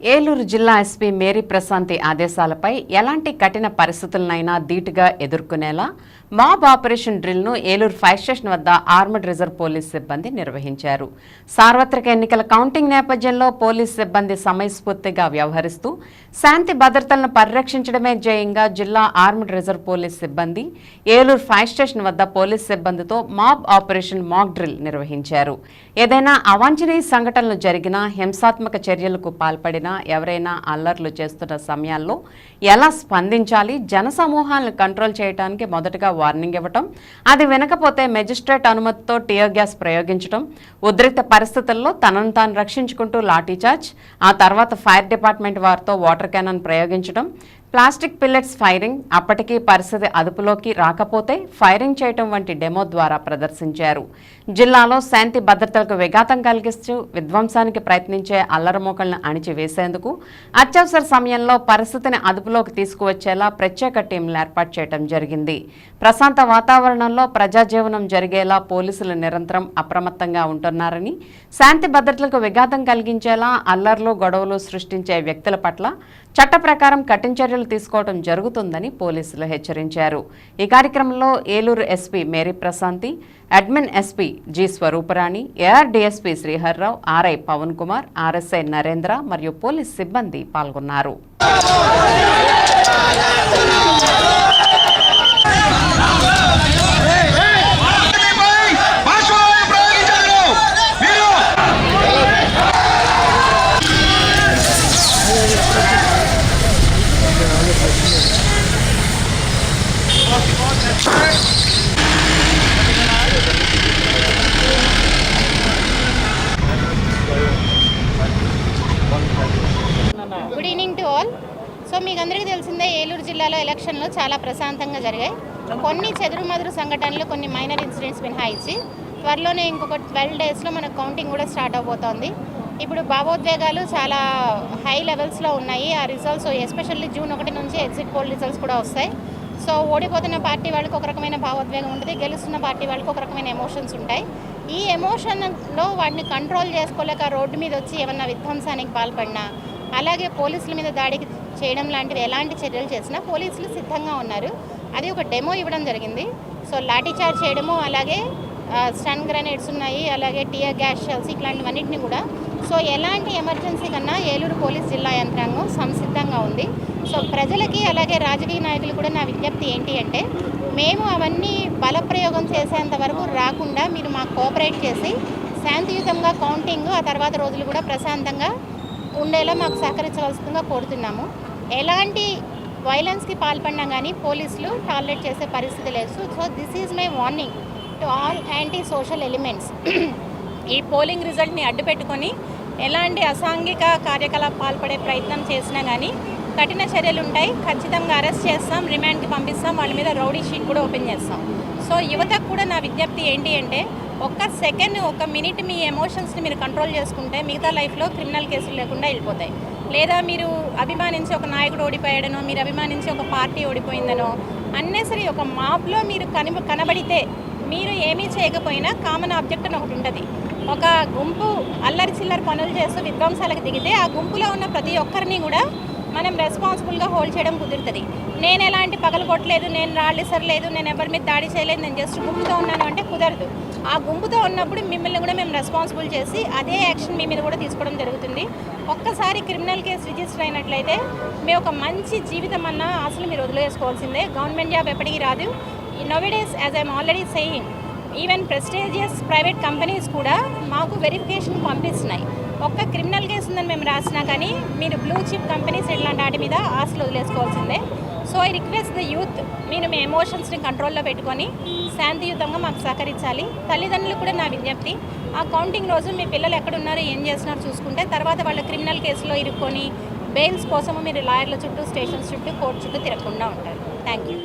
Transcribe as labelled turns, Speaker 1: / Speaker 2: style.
Speaker 1: ఏలూరు జిల్లా SP Mary Prashanti ఆదేశాలపై ఎలాంటి కఠిన పరిస్థితులనైనా ధీటుగా ఎదుర్కొనేలా మాబ్ ఆపరేషన్ డ్రిల్ను ఏలూరు ఫైర్ స్టేషన్ వద్ద ఆర్మడ్ రిజర్వ్ పోలీస్ సిబ్బంది నిర్వహించారు. సార్వత్రిక ఎన్నికల కౌంటింగ్ నేపథ్యంలో పోలీస్ సిబ్బంది సమయస్ఫూర్తిగా వ్యవహరిస్తూ శాంతి భద్రతలను పరిరక్షించడమే జయంగా జిల్లా ఆర్మడ్ రిజర్వ్ పోలీస్ సిబ్బంది ఏలూరు ఫైర్ స్టేషన్ వద్ద పోలీస్ సిబ్బందితో మాబ్ ఆపరేషన్ మాక్ డ్రిల్ నిర్వహించారు. ఏదైనా అవాంఛనీయ సంఘటనలు జరిగినా హింసాత్మక చర్యలకు పాల్పడినా ఎవరైనా అల్లర్లు చేస్తున్న సమయాల్లో ఎలా స్పందించాలి జన సమూహాలను కంట్రోల్ చేయడానికి మొదటగా వార్నింగ్ ఇవ్వటం అది వినకపోతే మెజిస్ట్రేట్ అనుమతితో టియర్ గ్యాస్ ప్రయోగించడం ఉద్రిక్త పరిస్థితుల్లో తనను తాను రక్షించుకుంటూ లాఠీచార్జ్ ఆ తర్వాత ఫైర్ డిపార్ట్మెంట్ వారితో వాటర్ క్యానన్ ప్రయోగించడం ప్లాస్టిక్ పిల్లెట్స్ ఫైరింగ్ అప్పటికీ పరిస్థితి అదుపులోకి రాకపోతే ఫైరింగ్ చేయటం వంటి డెమో ద్వారా ప్రదర్శించారు. జిల్లాలో శాంతి భద్రతలకు విఘాతం కలిగిస్తూ విధ్వంసానికి ప్రయత్నించే అల్లరమోకలను అణిచివేసేందుకు అత్యవసర సమయంలో పరిస్థితిని అదుపులోకి తీసుకువచ్చేలా ప్రత్యేక టీంలు ఏర్పాటు చేయడం జరిగింది. ప్రశాంత వాతావరణంలో ప్రజాజీవనం జరిగేలా పోలీసులు నిరంతరం అప్రమత్తంగా ఉంటున్నారని శాంతి భద్రతలకు విఘాతం కలిగించేలా అల్లర్లు గొడవలు సృష్టించే వ్యక్తుల పట్ల చట్ట ప్రకారం కఠిన చర్యలు తీసుకోవడం జరుగుతుందని పోలీసులు హెచ్చరించారు. ఈ కార్యక్రమంలో Eluru SP Mary Prashanthi admin SP G Swaruparani AR DSP Sriharrao RI Pavan Kumar RSI Narendra మరియు పోలీస్ సిబ్బంది పాల్గొన్నారు.
Speaker 2: Good evening to all so మీకు అందరికీ తెలిసిందే ఏలూరు జిల్లాలో ఎలక్షన్లు చాలా ప్రశాంతంగా జరిగాయి. కొన్ని చెదురుమదురు సంఘటనలు కొన్ని మైనర్ ఇన్సిడెంట్స్ మినహాయించి త్వరలోనే ఇంకొక ట్వెల్వ్ డేస్లో మన కౌంటింగ్ కూడా స్టార్ట్ అవబోతోంది. ఇప్పుడు భావోద్వేగాలు చాలా హై లెవెల్స్లో ఉన్నాయి. ఆ రిజల్ట్స్ ఎస్పెషల్లీ జూన్ ఒకటి నుంచి ఎగ్జిట్ పోల్ రిజల్ట్స్ కూడా వస్తాయి. సో ఓడిపోతున్న పార్టీ వాళ్ళకి ఒక రకమైన భావోద్వేగం ఉంటుంది. గెలుస్తున్న పార్టీ వాళ్ళకి ఒక రకమైన ఎమోషన్స్ ఉంటాయి. ఈ ఎమోషన్లో వాటిని కంట్రోల్ చేసుకోలేక రోడ్డు మీద వచ్చి ఏమన్నా విధ్వంసానికి పాల్పడినా అలాగే పోలీసుల మీద దాడికి చేయడం లాంటివి ఎలాంటి చర్యలు చేసినా పోలీసులు సిద్ధంగా ఉన్నారు. అది ఒక డెమో ఇవ్వడం జరిగింది. సో లాఠీచార్జ్ చేయడము అలాగే స్టన్ గ్రనేడ్స్ ఉన్నాయి అలాగే టియర్ గ్యాస్ షెల్స్ ఇట్లాంటివన్నింటినీ కూడా. సో ఎలాంటి ఎమర్జెన్సీ కన్నా ఏలూరు పోలీస్ జిల్లా యంత్రాంగం సంసిద్ధంగా ఉంది. సో ప్రజలకి అలాగే రాజకీయ నాయకులు కూడా నా విజ్ఞప్తి ఏంటి అంటే మేము అవన్నీ బలప్రయోగం చేసేంత వరకు రాకుండా మీరు మాకు కోఆపరేట్ చేసి శాంతియుతంగా కౌంటింగ్ ఆ తర్వాత రోజులు కూడా ప్రశాంతంగా ఉండేలా మాకు సహకరించవలసిందిగా కోరుతున్నాము. ఎలాంటి వైలెన్స్కి పాల్పడినా కానీ పోలీసులు టాలరేట్ చేసే పరిస్థితి లేదు. So this is my warning to all anti social elements ఈ పోలింగ్ రిజల్ట్ని అడ్డుపెట్టుకొని ఎలాంటి అసాంఘిక కార్యకలాపాలు పాల్పడే ప్రయత్నం చేసినా కానీ కఠిన చర్యలు ఉంటాయి. ఖచ్చితంగా అరెస్ట్ చేస్తాం రిమాండ్కి పంపిస్తాం వాళ్ళ మీద రౌడీ షీట్ కూడా ఓపెన్ చేస్తాం. సో యువతకు కూడా నా విజ్ఞప్తి ఏంటి అంటే ఒక్క సెకండ్ ఒక మినిట్ మీ ఎమోషన్స్ని మీరు కంట్రోల్ చేసుకుంటే మిగతా లైఫ్లో క్రిమినల్ కేసులు లేకుండా వెళ్ళిపోతాయి. లేదా మీరు అభిమానించి ఒక నాయకుడు ఓడిపోయాడనో మీరు అభిమానించి ఒక పార్టీ ఓడిపోయిందనో అన్నెసరి ఒక మాప్లో మీరు కని కనబడితే మీరు ఏమీ చేయకపోయినా కామన్ ఆబ్జెక్ట్ అని ఒకటి ఉంటుంది. ఒక గుంపు అల్లరి చిల్లరి పనులు చేస్తూ విధ్వంసాలకు దిగితే ఆ గుంపులో ఉన్న ప్రతి ఒక్కరిని కూడా మనం రెస్పాన్సిబుల్గా హోల్డ్ చేయడం కుదురుతుంది. నేను ఎలాంటి పగలు కొట్టలేదు నేను రాళ్ళు ఇసరలేదు నేను ఎవరి మీద దాడి చేయలేదు నేను జస్ట్ గుంపుతో ఉన్నాను అంటే కుదరదు. ఆ గుంపుతో ఉన్నప్పుడు మిమ్మల్ని కూడా మేము రెస్పాన్సిబుల్ చేసి అదే యాక్షన్ మీ మీద కూడా తీసుకోవడం జరుగుతుంది. ఒక్కసారి క్రిమినల్ కేసు రిజిస్టర్ అయినట్లయితే మీ ఒక మంచి జీవితం అన్న అసలు మీరు వదిలేసుకోవాల్సిందే. గవర్నమెంట్ జాబ్ ఎప్పటికీ రాదు. Nowadays as I'm already saying even prestigious private companies కూడా మాకు వెరిఫికేషన్ పంపిస్తున్నాయి. ఒక్క క్రిమినల్ కేసు ఉందని మేము రాసినా కానీ మీరు బ్లూ చిప్ కంపెనీస్ ఇట్లాంటి వాటి మీద ఆశలు వదిలేసుకోవాల్సిందే. So I request the youth మీరు మీ ఎమోషన్స్ని కంట్రోల్లో పెట్టుకొని శాంతియుతంగా మాకు సహకరించాలి. తల్లిదండ్రులు కూడా నా విజ్ఞప్తి ఆ కౌంటింగ్ రోజు మీ పిల్లలు ఎక్కడున్నారు ఏం చేస్తున్నారు చూసుకుంటే తర్వాత వాళ్ళ క్రిమినల్ కేసులో ఇరుక్కొని బెయిల్స్ కోసము మీరు లాయర్ల చుట్టూ స్టేషన్స్ చుట్టూ కోర్టు చుట్టూ తిరగకుండా ఉంటారు. Thank you